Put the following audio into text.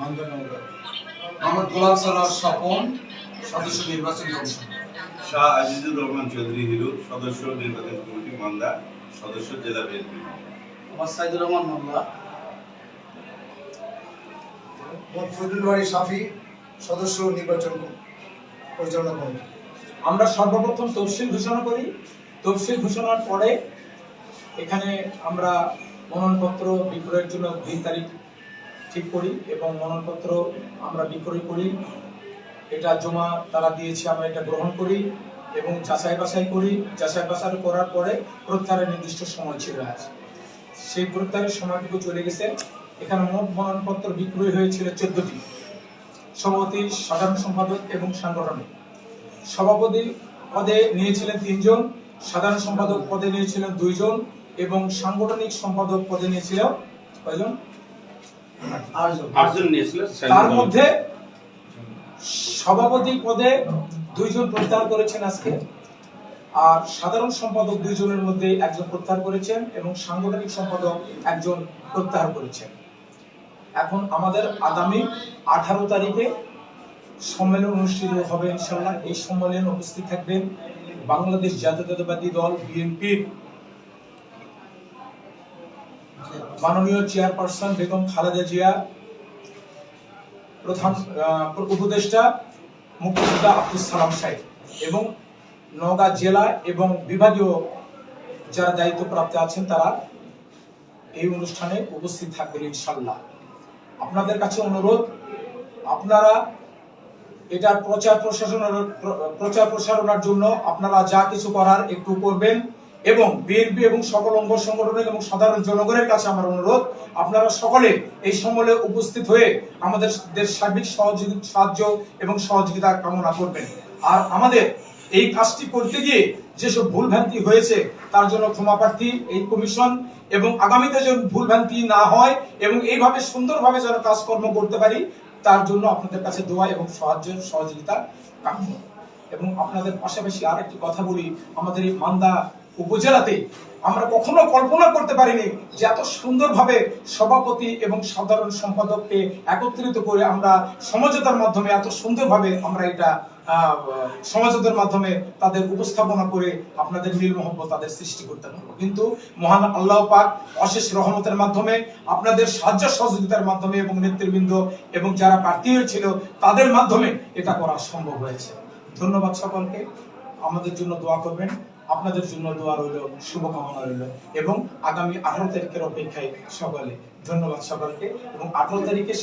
মান্দনগর। মোহাম্মদ গোলাম সালার স্বপন সদস্য নির্বাচন কমিশন। শাহ আজিজুর রহমান চৌধুরী হিরু সদস্য নির্বাচন কমিটি মান্দা সদস্য জেলা বিএনপি আমার সাইদুর রহমান মোল্লা মোহাম্মদ সাফি সদস্য নির্বাচন পরিচালনা কমিটি। আমরা সর্বপ্রথম তফসিল ঘোষণা করি। তফসিল ঘোষণার পরে এখানে আমরা মনোনয়নপত্র বিক্রয়ের জন্য দিন তারিখ ঠিক করি এবং মনোনয়নপত্র আমরা বিক্রয় করি। এটা জমা তারা দিয়েছে, আমরা এটা গ্রহণ করি এবং যাচাই বাছাই করি। যাচাই বাছাই করার পরে প্রত্যাহারের নির্দিষ্ট সময় ছিল আজ। সেই প্রত্যাহারের সময়টুকু চলে গেছে। এখানে মোট মনোনয়নপত্র বিক্রয় হয়েছিল চোদ্দটি। সভাপতি, সাধারণ সম্পাদক এবং সাংগঠনিক। সভাপতি পদে নিয়েছিলেন তিনজন, সাধারণ সম্পাদক পদে নিয়েছিলেন দুইজন এবং সাংগঠনিক সম্পাদক পদে নিয়েছিল কয়জন? আটজন। নিয়েছিলেন তার মধ্যে সভাপতি পদে দুইজন প্রত্যাহার করেছেন আজকে আর সাধারণ সম্পাদক দুইজনের মধ্যে একজন প্রত্যাহার করেছেন এবং সাংগঠনিক সম্পাদক একজন প্রত্যাহার করেছেন। এখন আমাদের আগামী আঠারো তারিখে সম্মেলন অনুষ্ঠিত হবে ইনশাল্লাহ এই সম্মেলনে উপস্থিত থাকবেন বাংলাদেশ জাতীয়তাবাদী দল বিএনপির মাননীয় চেয়ারপারসন বেগম খালেদা জিয়া, প্রধান উপদেষ্টা মুক্তিযোদ্ধা আব্দুল সালাম সাহেব এবং নওগাঁ জেলা এবং বিভাগীয় যারা দায়িত্বপ্রাপ্ত আছেন তারা এই অনুষ্ঠানে উপস্থিত থাকবেন ইনশাল্লাহ আপনাদের কাছে অনুরোধ, আপনারা এটার প্রচার প্রশাসনের প্রচার প্রসারণার জন্য আপনারা যা কিছু করার একটু করবেন। এবং বিএনপি এবং সকল অঙ্গ সংগঠনের এবং সাধারণ জনগণের কাছে আমার অনুরোধ, আপনারা সকলে এই সম্মেলনে উপস্থিত হয়ে আমাদের সার্বিক সহযোগী সাহায্য এবং সহযোগিতা কামনা করবেন। আর আমাদের এই কাজটি করতে গিয়ে যেসব ভুলভ্রান্তি হয়েছে, তার জন্য ক্ষমা প্রার্থী, এই কমিশন এবং আগামীতে যেন ভুলভ্রান্তি না হয় এবং এইভাবে সুন্দরভাবে যেন কাজকর্ম করতে পারি, তার জন্য আপনাদের কাছে দোয়া এবং সাহায্য, সহযোগিতা কাম্য এবং আপনাদের পাশাপাশি আর একটি কথা বলি, আমাদের এই মান্দা উপজেলাতে আমরা কখনো কল্পনা করতে পারিনি যে এত সুন্দরভাবে সভাপতি এবং সাধারণ সম্পাদককে একত্রিত করে আমরা সমঝোতার মাধ্যমে, এত সুন্দরভাবে আমরা এটা সমাজতার মাধ্যমে তাদের উপস্থাপনা করে আপনাদের মিল মহব্বত তাদের সৃষ্টি করতে পারব। কিন্তু মহান আল্লাহ পাক অশেষ রহমতের মাধ্যমে, আপনাদের সাহায্য সহযোগিতার মাধ্যমে এবং নেতৃবৃন্দ এবং যারা প্রার্থী হয়েছিল, তাদের মাধ্যমে এটা করা সম্ভব হয়েছে। ধন্যবাদ সকলকে। আমাদের জন্য দোয়া করবেন। আপনাদের জন্য দোয়া রইল, শুভকামনা রইল এবং আগামী আঠারো তারিখের অপেক্ষায় সকলে ধন্যবাদ সকলকে এবং আঠারো তারিখে